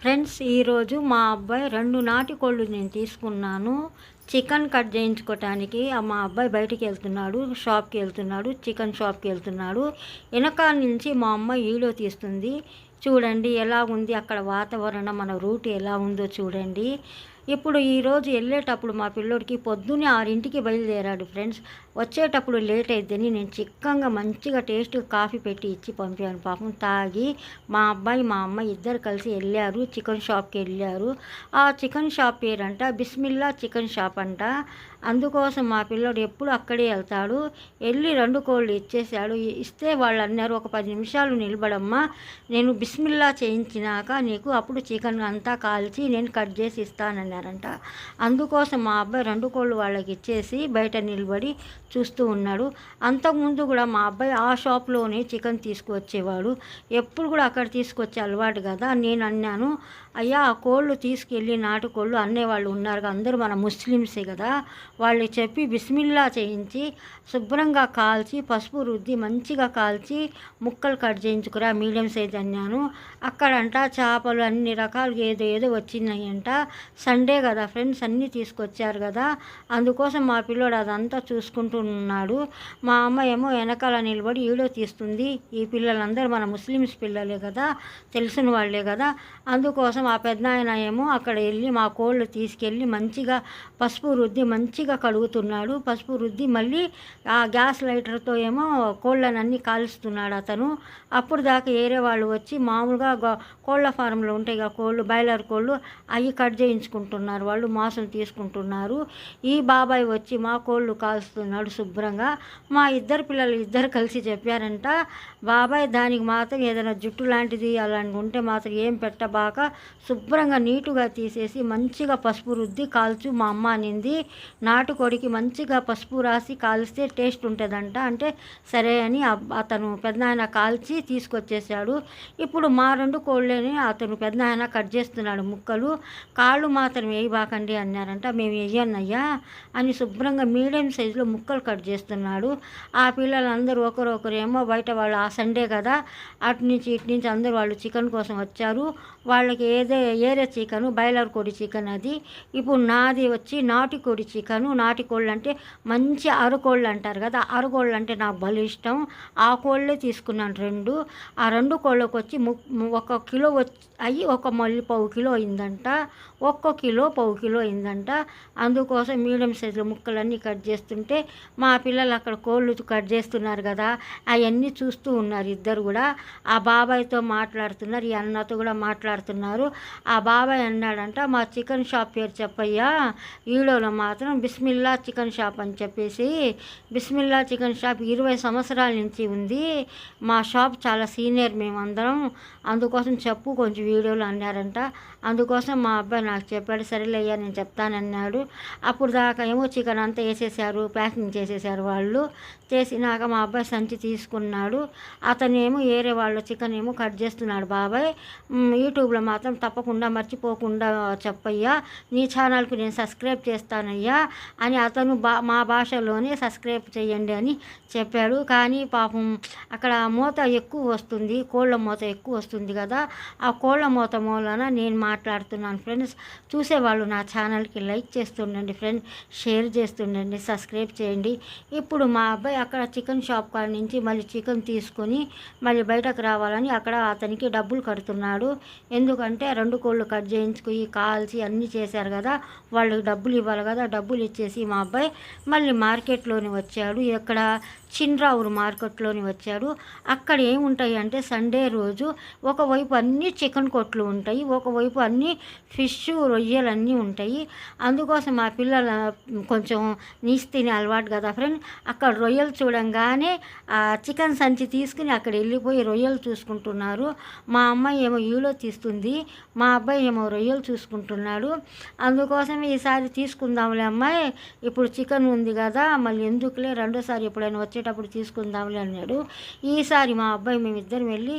Friends ఈరోజు మా అబ్బాయి రెండు నాటి కోళ్ళు నేను తీసుకున్నాను. చికెన్ కట్ చేయించుకోవటానికి మా అబ్బాయి బయటికి వెళ్తున్నాడు షాప్కి వెళ్తున్నాడు చికెన్ షాప్కి వెళ్తున్నాడు. వెనక నుంచి మా అమ్మ వీడియో తీస్తుంది. చూడండి ఎలా ఉంది అక్కడ వాతావరణం మన రూట్ ఎలా ఉందో చూడండి. ఇప్పుడు ఈరోజు వెళ్ళేటప్పుడు మా పిల్లోడికి పొద్దున్నే ఆరింటికి బయలుదేరాడు ఫ్రెండ్స్. వచ్చేటప్పుడు లేట్ అయిద్దని నేను చిక్కంగా మంచిగా టేస్ట్గా కాఫీ పెట్టి ఇచ్చి పంపాను. పాపం తాగి మా అబ్బాయి మా అమ్మ ఇద్దరు కలిసి వెళ్ళారు చికెన్ షాప్కి వెళ్ళారు. ఆ చికెన్ షాప్ పేరంట బిస్మిల్లా చికెన్ షాప్ అంట. అందుకోసం మా పిల్లోడు ఎప్పుడు అక్కడే వెళ్తాడు. వెళ్ళి రెండు కోళ్ళు ఇచ్చేసాడు ఇస్తే వాళ్ళు అన్నారు ఒక పది నిమిషాలు నిలబడమ్మా. నేను బిస్మిల్లా చేయించినాక నీకు అప్పుడు చికెన్ అంతా కాల్చి నేను కట్ చేసి ఇస్తానన్నారంట. అందుకోసం మా అబ్బాయి రెండు కోళ్ళు వాళ్ళకి ఇచ్చేసి బయట నిలబడి చూస్తూ ఉన్నాడు. అంతకుముందు కూడా మా అబ్బాయి ఆ షాప్లోనే చికెన్ తీసుకువచ్చేవాడు ఎప్పుడు కూడా అక్కడ తీసుకొచ్చే అలవాటు కదా నేను అన్నాను. అయ్యా ఆ కోళ్ళు తీసుకెళ్ళి నాటుకోళ్ళు అన్నేవాళ్ళు ఉన్నారు అందరూ మన ముస్లిమ్సే కదా. వాళ్ళు చెప్పి బిస్మిల్లా చేయించి శుభ్రంగా కాల్చి పసుపు రుద్ది మంచిగా కాల్చి ముక్కలు కట్ చేయించుకురా మీడియం సైజ్ అన్నాను. అక్కడంట చేపలు అన్ని రకాలు ఏదో ఏదో వచ్చినాయంట. సండే కదా ఫ్రెండ్స్ అన్నీ తీసుకొచ్చారు కదా. అందుకోసం మా పిల్లోడు అదంతా చూసుకుంటూ ఉన్నాడు. మా అమ్మ ఏమో వెనకాల నిలబడి ఈడో తీస్తుంది. ఈ పిల్లలందరూ మన ముస్లిమ్స్ పిల్లలే కదా తెలిసిన వాళ్ళే కదా. అందుకోసం మా పెద్ద ఆయన ఏమో అక్కడ వెళ్ళి మా కోళ్ళు తీసుకెళ్ళి మంచిగా పసుపు రుద్ది మంచిగా కడుగుతున్నాడు. పసుపు రుద్ది మళ్ళీ ఆ గ్యాస్ లైటర్తో ఏమో కోళ్ళని అన్నీ కాలుస్తున్నాడు అతను. అప్పుడు దాకా ఏరే వాళ్ళు వచ్చి మామూలుగా కోళ్ళ ఫారంలో ఉంటాయి కదా కోళ్ళు బాయిలర్ కోళ్ళు అవి కట్ చేయించుకుంటున్నారు. వాళ్ళు మాంసం తీసుకుంటున్నారు. ఈ బాబాయ్ వచ్చి మా కోళ్ళు కాలుస్తున్నాడు శుభ్రంగా. మా ఇద్దరు పిల్లలు ఇద్దరు కలిసి చెప్పారంట బాబాయ్ దానికి మాత్రం ఏదైనా జుట్టు లాంటిది అలాంటి ఉంటే మాత్రం ఏం పెట్టబాక శుభ్రంగా నీటుగా తీసేసి మంచిగా పసుపు రుద్ది కాల్చు మా అమ్మ అనింది. నాటుకోడికి మంచిగా పసుపు రాసి కాల్స్తే టేస్ట్ ఉంటుందంట. అంటే సరే అని అబ్- అతను పెద్దనాయన కాల్చి తీసుకొచ్చేసాడు ఇప్పుడు మా రెండు కోళ్ళని అతను పెద్దనాయన కట్ చేస్తున్నాడు ముక్కలు. కాళ్ళు మాత్రం వేయబాకండి అన్నారంట. మేము వేయన్నయ్యా అని శుభ్రంగా మీడియం సైజులో ముక్కలు కట్ చేస్తున్నాడు. ఆ పిల్లలందరూ ఒకరొకరేమో బయట వాళ్ళు ఆ సండే కదా అటు నుంచి ఇటు నుంచి అందరూ వాళ్ళు చికెన్ కోసం వచ్చారు. వాళ్ళకి ఏదే ఏరే చికెన్ బాయిలర్ కోడి చికెన్ అది. ఇప్పుడు నాది వచ్చి నాటి కోడి చికెన్. నాటి కోళ్ళు అంటే మంచి అరకోళ్ళు అంటారు కదా. అరకోళ్ళు అంటే నాకు భలే ఇష్టం. ఆ కోళ్ళే తీసుకున్నాను రెండు. ఆ రెండు కోళ్ళకు వచ్చి ము- ఒక కిలో వచ్చి అయ్యి ఒక మళ్ళీ పావు కిలో అయిందంట. ఒక్కో కిలో పావు కిలో అయిందంట. అందుకోసం మీడియం సైజులో ముక్కలన్నీ కట్ చేస్తుంటే మా పిల్లలు అక్కడ కోళ్ళు కట్ చేస్తున్నారు కదా. అవన్నీ చూస్తూ ఉన్నారు ఇద్దరు కూడా. ఆ బాబాయ్తో మాట్లాడుతున్నారు. ఈ అన్నతో కూడా మాట్లాడుతున్నారు. ఆ బాబాయ్ అన్నాడంట మా చికెన్ షాప్ పేరు చెప్పయ్యా వీడియోలో మాత్రం బిస్మిల్లా చికెన్ షాప్ అని చెప్పేసి బిస్మిల్లా చికెన్ షాప్ ఇరవై సంవత్సరాల నుంచి ఉంది మా షాప్ చాలా సీనియర్ మేమందరం అందుకోసం చెప్పు కొంచెం వీడియోలు అన్నారంట. అందుకోసం మా అబ్బాయి నాకు చెప్పాడు సరేలయ్యా నేను చెప్తానన్నాడు. అప్పుడు దాకా ఏమో చికెన్ అంతా వేసేసారు ప్యాకింగ్ చేసేసారు వాళ్ళు. చేసినాక మా అబ్బాయి సంచి తీసుకున్నాడు. అతనేమో ఏరే వాళ్ళు చికెన్ ఏమో కట్ చేస్తున్నాడు బాబాయ్. యూట్యూబ్లో మాత్రం తప్పకుండా మర్చిపోకుండా చెప్పయ్యా. నీ ఛానల్కి నేను సబ్స్క్రైబ్ చేస్తానయ్యా అని అతను బా మా భాషలోనే సబ్స్క్రైబ్ చేయండి అని చెప్పాడు. కానీ పాపం అక్కడ మూత ఎక్కువ వస్తుంది కోళ్ళ మూత ఎక్కువ వస్తుంది కదా. ఆ కోళ్ళ మూత మూలన నేను మాట్లాడుతున్నాను ఫ్రెండ్స్. చూసేవాళ్ళు నా ఛానల్కి లైక్ చేస్తుండండి ఫ్రెండ్ షేర్ చేస్తుండండి సబ్స్క్రైబ్ చేయండి. ఇప్పుడు మా అబ్బాయి అక్కడ చికెన్ షాప్ కాడ నుంచి మళ్ళీ చికెన్ తీసుకొని మళ్ళీ బయటకు రావాలని అక్కడ అతనికి డబ్బులు కడుతున్నాడు. ఎందుకంటే రెండు కోళ్ళు కట్ చేయించుకుని కాల్చి అన్నీ చేశారు కదా వాళ్ళకి డబ్బులు ఇవ్వాలి కదా డబ్బులు ఇచ్చేసి మా అబ్బాయి మళ్ళీ మార్కెట్లోని వచ్చాడు. ఎక్కడ చిన్రావురు మార్కెట్లోని వచ్చాడు. అక్కడ ఏముంటాయి అంటే సండే రోజు ఒకవైపు అన్ని చికెన్ కొట్లు ఉంటాయి ఒకవైపు అన్ని ఫిష్ రొయ్యలు అన్నీ ఉంటాయి. అందుకోసం మా పిల్లల కొంచెం నీసి తినే అలవాటు కదా ఫ్రెండ్. అక్కడ రొయ్యలు చూడంగానే ఆ చికెన్ సంచి తీసుకుని అక్కడ వెళ్ళిపోయి రొయ్యలు చూసుకుంటున్నారు. మా అమ్మాయి ఏమో ఈలో తీస్తుంది మా అబ్బాయి ఏమో రొయ్యలు చూసుకుంటున్నాడు. అందుకోసం ఈసారి తీసుకుందాంలే అమ్మాయి ఇప్పుడు చికెన్ ఉంది కదా మళ్ళీ ఎందుకులే రెండోసారి ఎప్పుడైనా వచ్చి వచ్చేటప్పుడు తీసుకుందాంలే అన్నాడు. ఈసారి మా అబ్బాయి మేమిద్దరం వెళ్ళి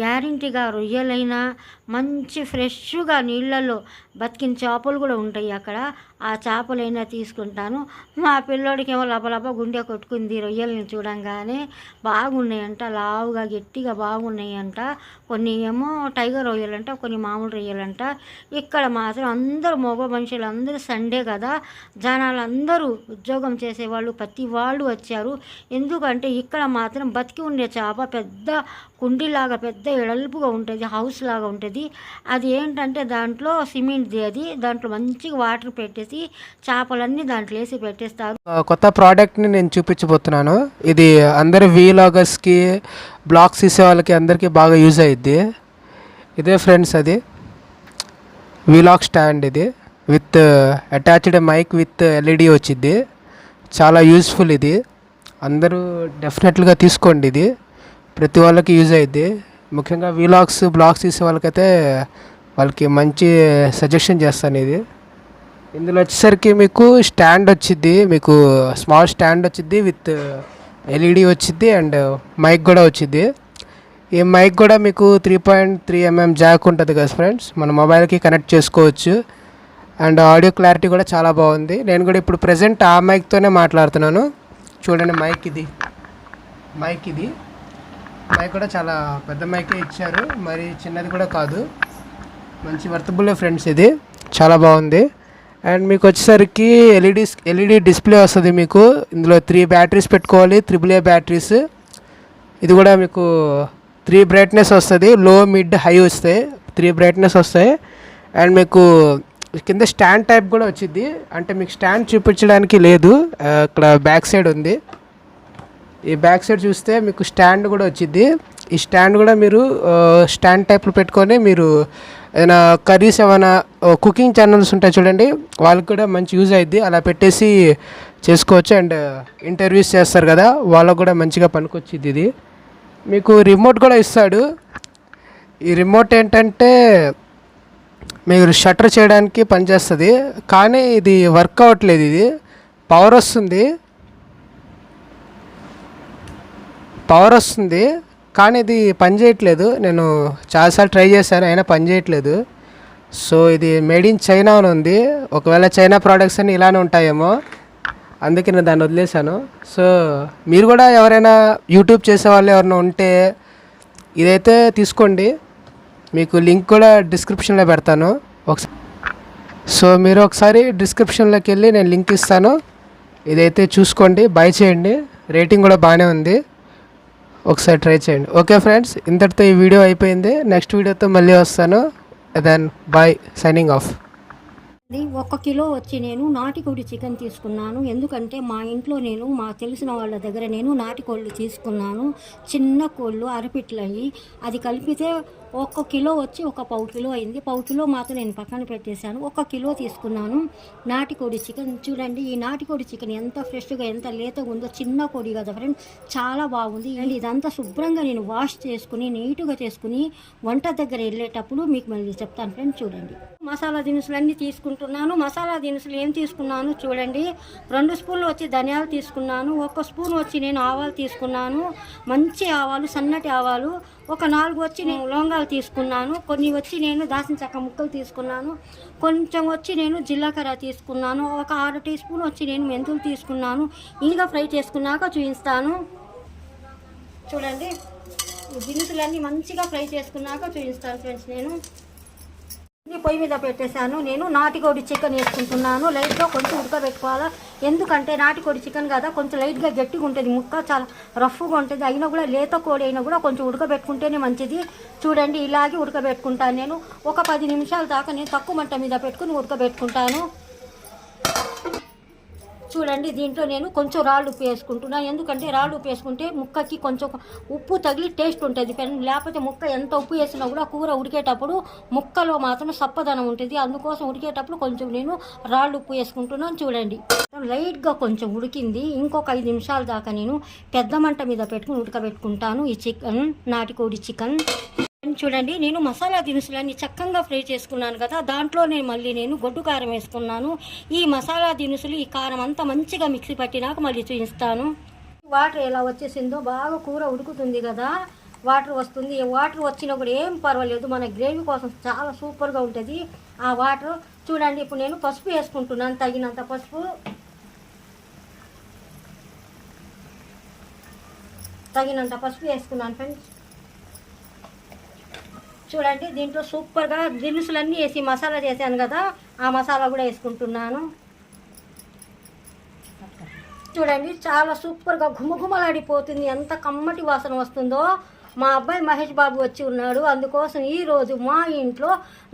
గ్యారంటీగా రొయ్యలైనా మంచి ఫ్రెష్గా నీళ్ళల్లో బతికిన చేపలు కూడా ఉంటాయి అక్కడ. ఆ చేపలైనా తీసుకుంటాను. మా పిల్లోడికి ఏమో లబలబ గుండె కొట్టుకుంది రొయ్యల్ని చూడంగానే. బాగున్నాయంట లావుగా గట్టిగా బాగున్నాయంట. కొన్ని ఏమో టైగర్ రొయ్యలంట కొన్ని మామూలు రొయ్యలంట. ఇక్కడ మాత్రం అందరూ మగ మనుషులు అందరూ సండే కదా. జనాలు అందరూ ఉద్యోగం చేసేవాళ్ళు ప్రతి వాళ్ళు వచ్చారు. ఎందుకంటే ఇక్కడ మాత్రం బతికి ఉండే చేప పెద్ద కుండీలాగా పెద్ద ఎడల్పుగా ఉంటుంది హౌస్ లాగా ఉంటుంది. అది ఏంటంటే దాంట్లో సిమెంట్ది అది. దాంట్లో మంచిగా వాటర్ పెట్టేసి చేపలన్నీ దాంట్లో వేసి పెట్టేస్తారు. కొత్త ప్రోడక్ట్ని నేను చూపించబోతున్నాను. ఇది అందరి వీలాగర్స్కి బ్లాగ్స్ తీసే వాళ్ళకి అందరికీ బాగా యూజ్ అయ్యిద్ది ఇదే ఫ్రెండ్స్ అది. వీలాగ్ స్టాండ్ ఇది. With attached mic with LED వచ్చింది చాలా యూస్ఫుల్ ఇది. అందరూ డెఫినెట్గా తీసుకోండి ఇది. ప్రతి వాళ్ళకి యూజ్ అయ్యిద్ది ముఖ్యంగా వీలాగ్స్ బ్లాగ్స్ తీసే వాళ్ళకైతే వాళ్ళకి మంచి సజెషన్ చేస్తాను ఇది. ఇందులో వచ్చేసరికి మీకు స్టాండ్ వచ్చింది మీకు స్మాల్ స్టాండ్ వచ్చింది విత్ ఎల్ఈడి వచ్చింది అండ్ మైక్ కూడా వచ్చింది ఈ మైక్ కూడా మీకు three point three MM jack ఉంటుంది కదా ఫ్రెండ్స్ మన మొబైల్కి కనెక్ట్ చేసుకోవచ్చు. అండ్ ఆడియో క్లారిటీ కూడా చాలా బాగుంది. నేను కూడా ఇప్పుడు ప్రజెంట్ ఆ మైక్తోనే మాట్లాడుతున్నాను. చూడండి మైక్ ఇది. మైక్ ఇది. మైక్ కూడా చాలా పెద్ద మైకే ఇచ్చారు. మరి చిన్నది కూడా కాదు. మంచి వర్తబుల్ ఫ్రెండ్స్ ఇది. చాలా బాగుంది. అండ్ మీకు వచ్చేసరికి ఎల్ఈడి ఎల్ఈడి డిస్ప్లే వస్తుంది మీకు. ఇందులో త్రీ బ్యాటరీస్ పెట్టుకోవాలి. Triple A batteries. ఇది కూడా మీకు త్రీ బ్రైట్నెస్ వస్తుంది. లో మిడ్ హై వస్తాయి. త్రీ బ్రైట్నెస్ వస్తాయి. అండ్ మీకు కింద స్టాండ్ టైప్ కూడా వచ్చింది. అంటే మీకు స్టాండ్ చూపించడానికి లేదు. ఇక్కడ బ్యాక్ సైడ్ ఉంది. ఈ బ్యాక్ సైడ్ చూస్తే మీకు స్టాండ్ కూడా వచ్చింది. ఈ స్టాండ్ కూడా మీరు స్టాండ్ టైప్లో పెట్టుకొని మీరు ఏదైనా కర్రీస్ ఏమైనా కుకింగ్ ఛానల్స్ ఉంటాయి చూడండి వాళ్ళకి కూడా మంచి యూజ్ అయ్యిద్ది అలా పెట్టేసి చేసుకోవచ్చు అండ్ ఇంటర్వ్యూస్ చేస్తారు కదా వాళ్ళకు కూడా మంచిగా పనికొచ్చింది ఇది. మీకు రిమోట్ కూడా ఇస్తాడు. ఈ రిమోట్ ఏంటంటే మీరు షట్టర్ చేయడానికి పనిచేస్తుంది కానీ ఇది వర్క్ అవ్వట్లేదు ఇది. పవర్ వస్తుంది. పవర్ వస్తుంది. కానీ ఇది పని చేయట్లేదు. నేను చాలాసార్లు ట్రై చేశాను అయినా పని చేయట్లేదు. సో ఇది మేడ్ ఇన్ చైనా అని ఉంది. ఒకవేళ చైనా ప్రోడక్ట్స్ అని ఇలానే ఉంటాయేమో. అందుకే నేను దాన్ని వదిలేశాను. సో మీరు కూడా ఎవరైనా యూట్యూబ్ చేసే వాళ్ళు ఎవరైనా ఉంటే ఇదైతే తీసుకోండి. మీకు లింక్ కూడా డిస్క్రిప్షన్లో పెడతాను. ఒకసారి సో మీరు ఒకసారి డిస్క్రిప్షన్లోకి వెళ్ళి నేను లింక్ ఇస్తాను. ఇదైతే చూసుకోండి బై చేయండి. రేటింగ్ కూడా బాగానే ఉంది. ఒకసారి ట్రై చేయండి. ఓకే ఫ్రెండ్స్ ఇంతటితో ఈ వీడియో అయిపోయింది. నెక్స్ట్ వీడియోతో మళ్ళీ వస్తాను. దెన్ బాయ్ సైనింగ్ ఆఫ్ ఒక కిలో వచ్చి నేను నాటికోడి చికెన్ తీసుకున్నాను. ఎందుకంటే మా ఇంట్లో నేను మా తెలిసిన వాళ్ళ దగ్గర నేను నాటికోళ్ళు తీసుకున్నాను. చిన్న కోళ్ళు అరపిట్లయ్యి అది కలిపితే ఒక కిలో వచ్చి ఒక పావు కిలో అయింది. పావు కిలో మాత్రం నేను పక్కన పెట్టేశాను. ఒక కిలో తీసుకున్నాను. నాటికోడి చికెన్. చూడండి ఈ నాటికోడి చికెన్ ఎంత ఫ్రెష్గా ఎంత లేతగా ఉందో చిన్న కోడి కదా ఫ్రెండ్ చాలా బాగుంది. అండ్ ఇదంతా శుభ్రంగా నేను వాష్ చేసుకుని నీట్గా చేసుకుని వంట దగ్గర వెళ్ళేటప్పుడు మీకు మళ్ళీ చెప్తాను ఫ్రెండ్ చూడండి. మసాలా దినుసులు అన్నీ తీసుకుంటున్నాను. మసాలా దినుసులు ఏం తీసుకున్నాను చూడండి. రెండు స్పూన్లు వచ్చి ధనియాలు తీసుకున్నాను. ఒక స్పూన్ వచ్చి నేను ఆవాలు తీసుకున్నాను. మంచి ఆవాలు సన్నటి ఆవాలు. ఒక నాలుగు వచ్చి నేను లొంగాలు తీసుకున్నాను కొన్ని వచ్చి నేను దాసిన చెక్క ముక్కలు తీసుకున్నాను కొంచెం వచ్చి నేను జీలకర్ర తీసుకున్నాను ఒక ఆరు టీ స్పూన్ వచ్చి నేను మెంతులు తీసుకున్నాను ఇంకా ఫ్రై చేసుకున్నాక చూపిస్తాను. చూడండి దినుసులన్నీ మంచిగా ఫ్రై చేసుకున్నాక చూపిస్తాను ఫ్రెండ్స్ నేను. పొయ్యి మీద పెట్టేశాను. నేను నాటికోడి చికెన్ వేసుకుంటున్నాను. లైట్గా కొంచెం ఉడకబెట్టుకోవాలా? ఎందుకంటే నాటికోడి చికెన్ కదా కొంచెం లైట్గా గట్టిగా ఉంటుంది. ముక్క చాలా రఫ్గా ఉంటుంది. అయినా కూడా లేత కోడి అయినా కూడా కొంచెం ఉడకబెట్టుకుంటేనే మంచిది. చూడండి ఇలాగే ఉడకబెట్టుకుంటాను నేను. ఒక పది నిమిషాల దాకా నేను తక్కువ మంట మీద పెట్టుకుని ఉడకబెట్టుకుంటాను. చూడండి దీంట్లో నేను కొంచెం రాళ్ళు ఉప్పు వేసుకుంటున్నాను ఎందుకంటే రాళ్ళు ఉప్పు వేసుకుంటే ముక్కకి కొంచెం ఉప్పు తగిలి టేస్ట్ ఉంటుంది. లేకపోతే ముక్క ఎంత ఉప్పు వేసినా కూడా కూర ఉడికేటప్పుడు ముక్కలో మాత్రం సప్పదనం ఉంటుంది. అందుకోసం ఉడికేటప్పుడు కొంచెం నేను రాళ్ళు ఉప్పు వేసుకుంటున్నాను చూడండి. లైట్గా కొంచెం ఉడికింది. ఇంకొక ఐదు నిమిషాల దాకా నేను పెద్ద మంట మీద పెట్టుకుని ఉడకబెట్టుకుంటాను ఈ చికెన్ నాటికోడి చికెన్. చూడండి నేను మసాలా దినుసులన్నీ చక్కగా ఫ్రై చేసుకున్నాను కదా దాంట్లోనే మళ్ళీ నేను గొడ్డు కారం వేసుకున్నాను. ఈ మసాలా దినుసులు ఈ కారం అంతా మంచిగా మిక్సీ పట్టినాక మళ్ళీ చూపిస్తాను. వాటర్ ఎలా వచ్చేసిందో బాగా కూర ఉడుకుతుంది కదా వాటర్ వస్తుంది. వాటర్ వచ్చినా కూడా ఏం పర్వాలేదు మన గ్రేవీ కోసం చాలా సూపర్గా ఉంటుంది ఆ వాటర్. చూడండి ఇప్పుడు నేను పసుపు వేసుకుంటున్నాను తగినంత పసుపు. తగినంత పసుపు వేసుకున్నాను ఫ్రెండ్స్. చూడండి దీంట్లో సూపర్గా దినుసులన్నీ వేసి మసాలా చేశాను కదా ఆ మసాలా కూడా వేసుకుంటున్నాను. చూడండి చాలా సూపర్గా ఘుమఘుమలాడిపోతుంది ఎంత కమ్మటి వాసన వస్తుందో. మా అబ్బాయి మహేష్ బాబు వచ్చి ఉన్నాడు. అందుకోసం ఈరోజు మా ఇంట్లో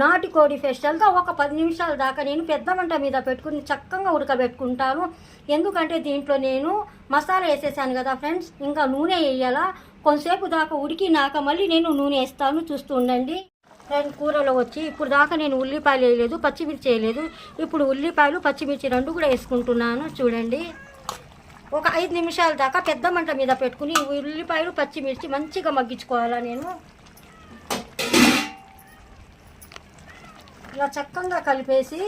నాటుకోడి ఫెస్టివల్గా ఒక పది నిమిషాల దాకా నేను పెద్ద మంట మీద పెట్టుకుని చక్కగా ఉడకబెట్టుకుంటాను. ఎందుకంటే దీంట్లో నేను మసాలా వేసేసాను కదా ఫ్రెండ్స్. ఇంకా నూనె వేయాలా? కొంతసేపు దాకా ఉడికినాక మళ్ళీ నేను నూనె వేస్తాను చూస్తూ ఉండండి. నేను కూరలో వచ్చి ఇప్పుడు దాకా నేను ఉల్లిపాయలు వేయలేదు పచ్చిమిర్చి వేయలేదు. ఇప్పుడు ఉల్లిపాయలు పచ్చిమిర్చి రెండు కూడా వేసుకుంటున్నాను చూడండి. ఒక ఐదు నిమిషాల దాకా పెద్ద మంట మీద పెట్టుకుని ఉల్లిపాయలు పచ్చిమిర్చి మంచిగా మగ్గించుకోవాలా నేను. ఇలా చక్కగా కలిపేసి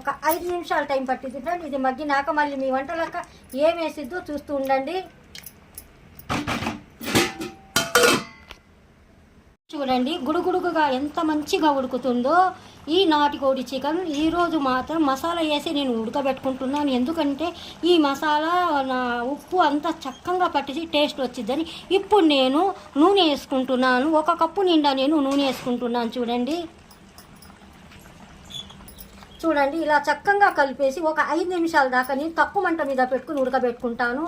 ఒక ఐదు నిమిషాలు టైం పట్టింది ఫ్రెండ్. ఇది మగ్గినాక మళ్ళీ మీ వంటలక ఏం వేసిద్దో చూస్తూ ఉండండి. చూడండి గుడుగుడుగుగా ఎంత మంచిగా ఉడుకుతుందో ఈ నాటుకోడి చికెన్. ఈరోజు మాత్రం మసాలా వేసి నేను ఉడకబెట్టుకుంటున్నాను. ఎందుకంటే ఈ మసాలా నా ఉప్పు అంతా చక్కగా పట్టేసి టేస్ట్ వచ్చిందని ఇప్పుడు నేను నూనె వేసుకుంటున్నాను. ఒక కప్పు నిండా నేను నూనె వేసుకుంటున్నాను చూడండి. చూడండి ఇలా చక్కగా కలిపేసి ఒక ఐదు నిమిషాల దాకా నేను తక్కువ మంట మీద పెట్టుకుని ఉడకబెట్టుకుంటాను.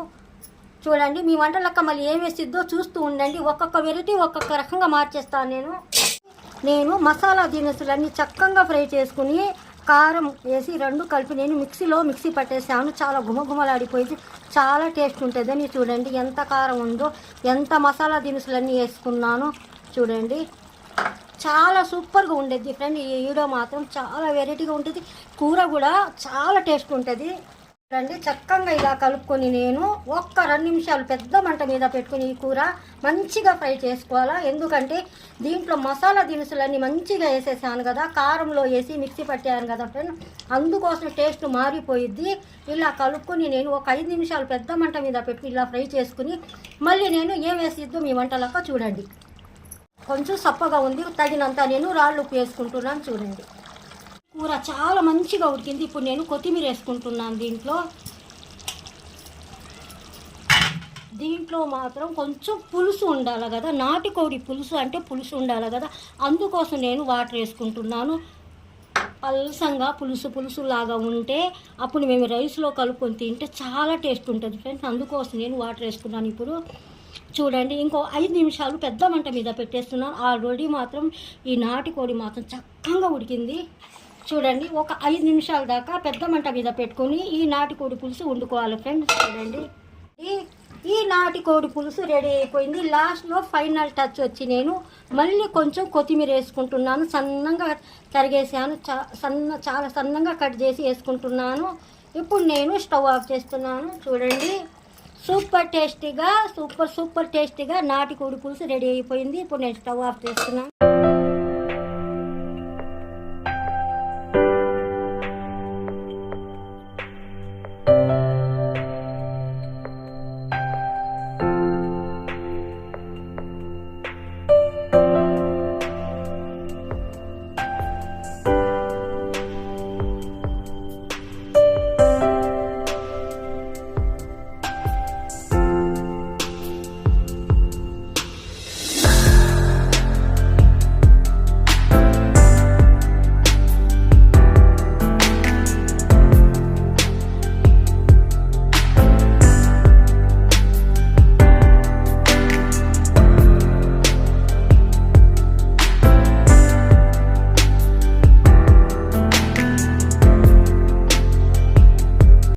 చూడండి మీ వంటలక్క మళ్ళీ ఏం వేసిద్దో చూస్తూ ఉండండి. ఒక్కొక్క వెరైటీ ఒక్కొక్క రకంగా మార్చేస్తాను నేను. నేను మసాలా దినుసులన్నీ చక్కగా ఫ్రై చేసుకుని కారం వేసి రెండు కలిపి నేను మిక్సీలో మిక్సీ పట్టేసాను. చాలా గుమగుమలాడిపోయింది చాలా టేస్ట్ ఉంటుందని చూడండి. ఎంత కారం ఉందో ఎంత మసాలా దినుసులన్నీ వేసుకున్నాను చూడండి. చాలా సూపర్గా ఉండేది ఫ్రెండ్ ఈ వీడియో మాత్రం. చాలా వెరైటీగా ఉంటుంది. కూర కూడా చాలా టేస్ట్ ఉంటుంది. రండి చక్కగా ఇలా కలుపుకొని నేను ఒక్క రెండు నిమిషాలు పెద్ద మంట మీద పెట్టుకుని ఈ కూర మంచిగా ఫ్రై చేసుకోవాలా? ఎందుకంటే దీంట్లో మసాలా దినుసులన్నీ మంచిగా వేసేసాను కదా కారంలో వేసి మిక్సీ పట్టాను కదా ఫ్రెండ్ అందుకోసం టేస్ట్ మారిపోయిద్ది. ఇలా కలుపుకొని నేను ఒక ఐదు నిమిషాలు పెద్ద మంట మీద పెట్టుకుని ఇలా ఫ్రై చేసుకుని మళ్ళీ నేను ఏం వేసిద్దో మీ వంటలక్క చూడండి. కొంచెం సప్పగా ఉంది తగినంత నేను రాళ్ళు ఉప్పు వేసుకుంటున్నాను చూడండి. కూర చాలా మంచిగా ఉడికింది. ఇప్పుడు నేను కొత్తిమీర వేసుకుంటున్నాను దీంట్లో. దీంట్లో మాత్రం కొంచెం పులుసు ఉండాలి కదా. నాటుకోడి పులుసు అంటే పులుసు ఉండాలి కదా. అందుకోసం నేను వాటర్ వేసుకుంటున్నాను. పల్సంగా పులుసు పులుసు లాగా ఉంటే అప్పుడు మేము రైస్లో కలుపుకొని తింటే చాలా టేస్ట్ ఉంటుంది ఫ్రెండ్స్. అందుకోసం నేను వాటర్ వేసుకున్నాను ఇప్పుడు. చూడండి ఇంకో ఐదు నిమిషాలు పెద్ద మంట మీద పెట్టేస్తున్నాను. ఆల్రెడీ మాత్రం ఈ నాటుకోడి మాత్రం చక్కగా ఉడికింది. చూడండి ఒక ఐదు నిమిషాల దాకా పెద్ద మంట మీద పెట్టుకొని ఈ నాటుకోడి పులుసు వండుకోవాలి ఫ్రెండ్స్ చూడండి. ఈ ఈ నాటుకోడి పులుసు రెడీ అయిపోయింది. లాస్ట్లో ఫైనల్ టచ్ వచ్చి నేను మళ్ళీ కొంచెం కొత్తిమీర వేసుకుంటున్నాను. సన్నగా తరిగేసాను. చా సన్న చాలా సన్నగా కట్ చేసి వేసుకుంటున్నాను. ఇప్పుడు నేను స్టవ్ ఆఫ్ చేస్తున్నాను. చూడండి. సూపర్ టేస్టీగా సూపర్ సూపర్ టేస్టీగా నాటుకోడి పులుసు రెడీ అయిపోయింది. ఇప్పుడు నేను స్టవ్ ఆఫ్ చేస్తున్నాను.